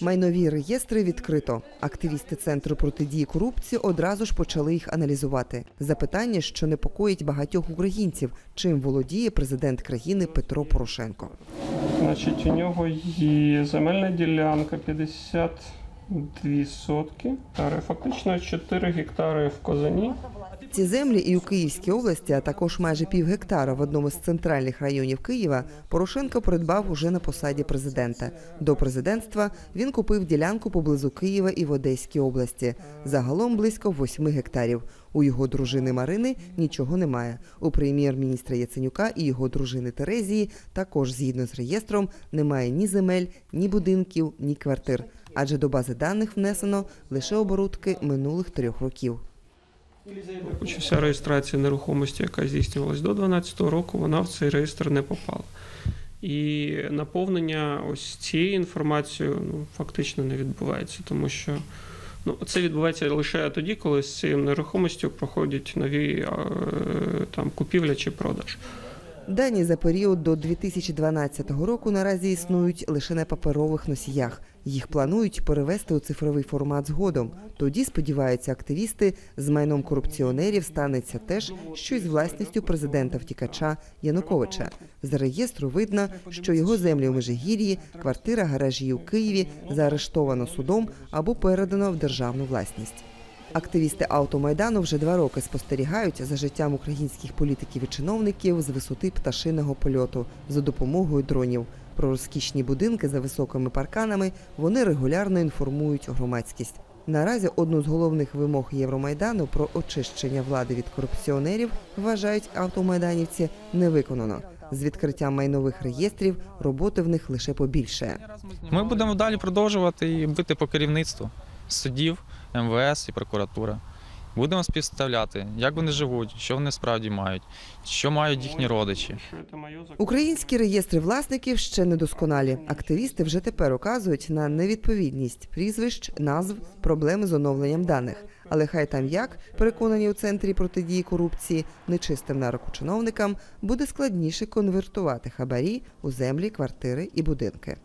Майнові реєстри відкрито. Активісти центру протидії корупції одразу ж почали їх аналізувати. Запитання, що непокоїть багатьох українців, чим володіє президент країни Петро Порошенко. Значить, у нього є земельна ділянка 52 сотки, фактично 4 гектари в Козані. Ці землі і у Київській області, а також майже пів гектара в одному з центральних районів Києва, Порошенко придбав уже на посаді президента. До президентства він купив ділянку поблизу Києва і в Одеській області. Загалом близько 8 гектарів. У його дружини Марини нічого немає. У прем'єр-міністра Яценюка і його дружини Терезії також згідно з реєстром немає ні земель, ні будинків, ні квартир. Адже до бази даних внесено лише оборудки минулих трьох років. Почався реєстрація нерухомості, яка здійснювалась до 2012 року, вона в цей реєстр не попала. І наповнення ось цією інформацією ну, фактично не відбувається, тому що ну, це відбувається лише тоді, коли з цією нерухомістю проходять нові е, там, купівля чи продаж. Дані за період до 2012 року наразі існують лише на паперових носіях. Їх планують перевести у цифровий формат згодом. Тоді сподіваються активісти, з майном корупціонерів станеться теж, що з власністю президента втікача Януковича. З реєстру видно, що його землі у Межигір'ї, квартира, гаражі у Києві заарештовано судом або передано в державну власність. Активісти автомайдану вже два роки спостерігають за життям українських політиків і чиновників з висоти пташиного польоту за допомогою дронів. Про розкішні будинки за високими парканами вони регулярно інформують громадськість. Наразі одну з головних вимог Євромайдану про очищення влади від корупціонерів вважають автомайданівці не виконано. З відкриттям майнових реєстрів роботи в них лише побільшає. Ми будемо далі продовжувати і бити по керівництву судів, МВС і прокуратура. Будемо співставляти, як вони живуть, що вони справді мають, що мають їхні родичі. Українські реєстри власників ще недосконалі. Активісти вже тепер указують на невідповідність прізвищ, назв, проблеми з оновленням даних. Але хай там як переконані у центрі протидії корупції, нечистим на руку чиновникам буде складніше конвертувати хабарі у землі, квартири і будинки.